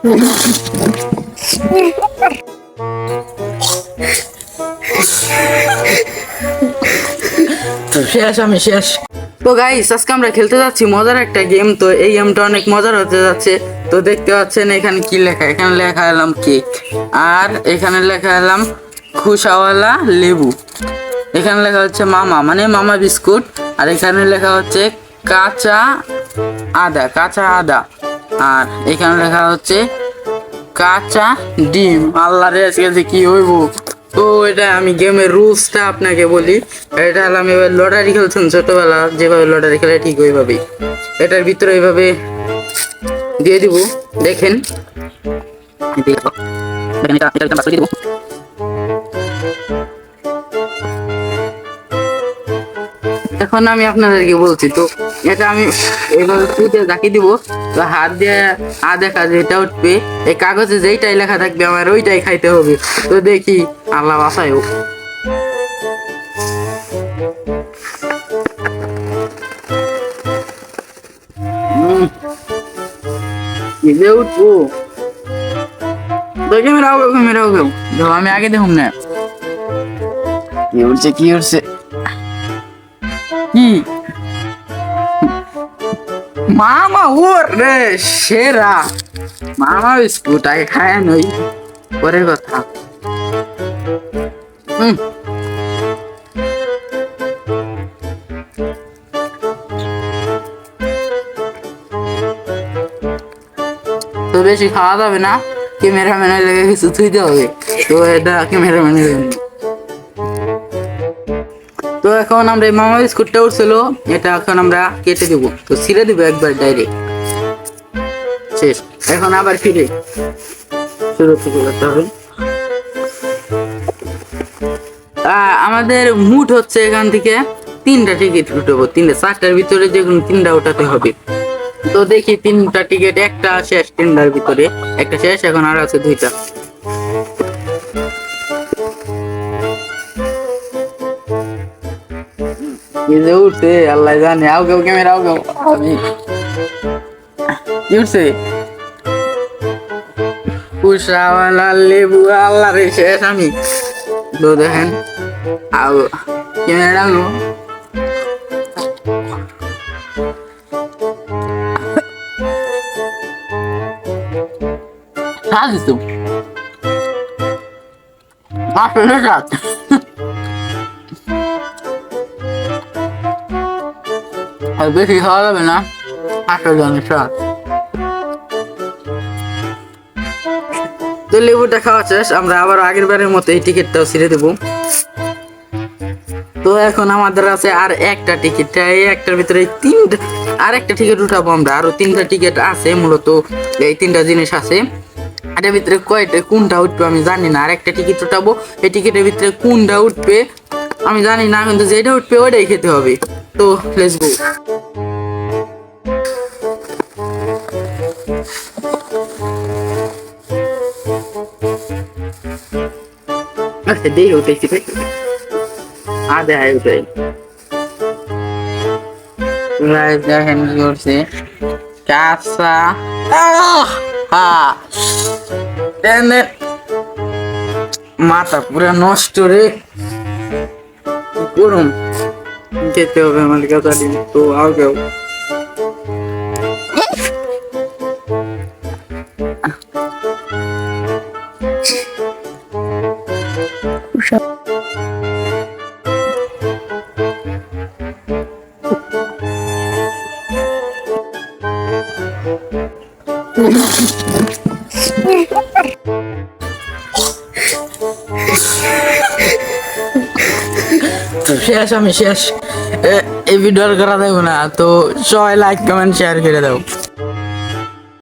শেষ, আমি শেষ। তো গাইস আজকে আমরা খেলতে যাচ্ছি মজার একটা গেম তো এই গেমটা অনেক মজার হতে যাচ্ছে। তো দেখতে পাচ্ছেন এখানে কি লেখা? এখানে লেখা এলাম কেক আর এখানে লেখা এলাম খুশাওয়ালা লেবু। এখানে লেখা হচ্ছে মামা মানে মামা বিস্কুট, আর এখানে লেখা হচ্ছে কাঁচা আদা কাঁচা আদা। আর এখানে লেখা হচ্ছে কাঁচা ডিম। আল্লাহ রে আজকে যে কি হইব? তো এটা আমি গেমের রুলসটা আপনাকে বলি। এটা হলো আমি এবার লটারি খেলছেন ছোটবেলা, যেভাবে লটারি খেলে ঠিক ওইভাবেই। এটার ভিতরে এইভাবে দিয়ে দিব, দেখেন। এখন আমি আপনাদেরকে বলছি, তো এটা আমি এইভাবে ফুটে জাকি দিব। তো হাত দিয়ে আ দেখা যেটা উঠবে এই কাগজে যেইটাই লেখা থাকবে আমার ওইটাই খাইতে হবে। তো দেখি আল্লাহ বাসায় হোক উম। কি যে উঠবো? তো ক্যামেরা হবে ক্যামেরা হবে দেখো আমি আগে দেখুন না। কি উঠছে কি উঠছে? কি? মামা ওর রে সেরা মামা বিস্কুট আগে খায় নই পরে কথা হুম তো বেশি খাওয়া যাবে না ক্যামেরাম্যানের লেগে কিছু থুইতে হবে তো এটা ক্যামেরাম্যানের তো এখন আমরা মামা বিস্কুটটা উঠছিল, এটা এখন আমরা কেটে দিব। তো ছিঁড়ে দিব একবার ডাইরেক্ট শেষ। এখন আবার ফিরে। শুরু করতে হবে। আমাদের মুড হচ্ছে এখান থেকে তিনটা টিকিট উঠবো। তিনটা, চারটার ভিতরে যে কোনো তিনটা উঠাতে হবে। তো দেখি তিনটা টিকিট, একটা শেষ, তিনটার ভিতরে। একটা শেষ, এখন আর আছে দুইটা। কি যে উঠছে আল্লাহ জানে আও কেউ ক্যামেরা আও কেউ আমি কি উঠছে কুশাওয়ালা লেবু আল্লাহ রে শেষ আমি তো দেখেন আও ক্যামেরা আও সাজিস তো আসলে সাজ আর বেশি খাওয়া যাবে না আটটা জনের স্বাদ তো লেবুটা খাওয়া শেষ আমরা আবার আগের বারের মতো এই টিকিটটাও ছিঁড়ে দেবো তো এখন আমাদের আছে আর একটা টিকিট এই একটার ভিতরে তিনটা আর একটা টিকিট উঠাবো আমরা আরও তিনটা টিকিট আছে মূলত এই তিনটা জিনিস আছে এটার ভিতরে কয়টা কোনটা উঠবে আমি জানি না আর একটা টিকিট উঠাবো এই টিকিটের ভিতরে কোনটা উঠবে আমি জানি না কিন্তু যেটা উঠবে ওইটাই খেতে হবে তো লেটস গো আচ্ছা দেই উঠেছি ভাই আদে আয় উঠে লাইভ দেখেন কি করছে কাঁচা মাথা পুরো নষ্ট রে। করুন যেতে হবে আমার কথা দিন তো আও কেউ তো শেষ আমি শেষ এ- এই ভিডিওর করা দেবো না তো সবাই লাইক কমেন্ট শেয়ার করে দাও।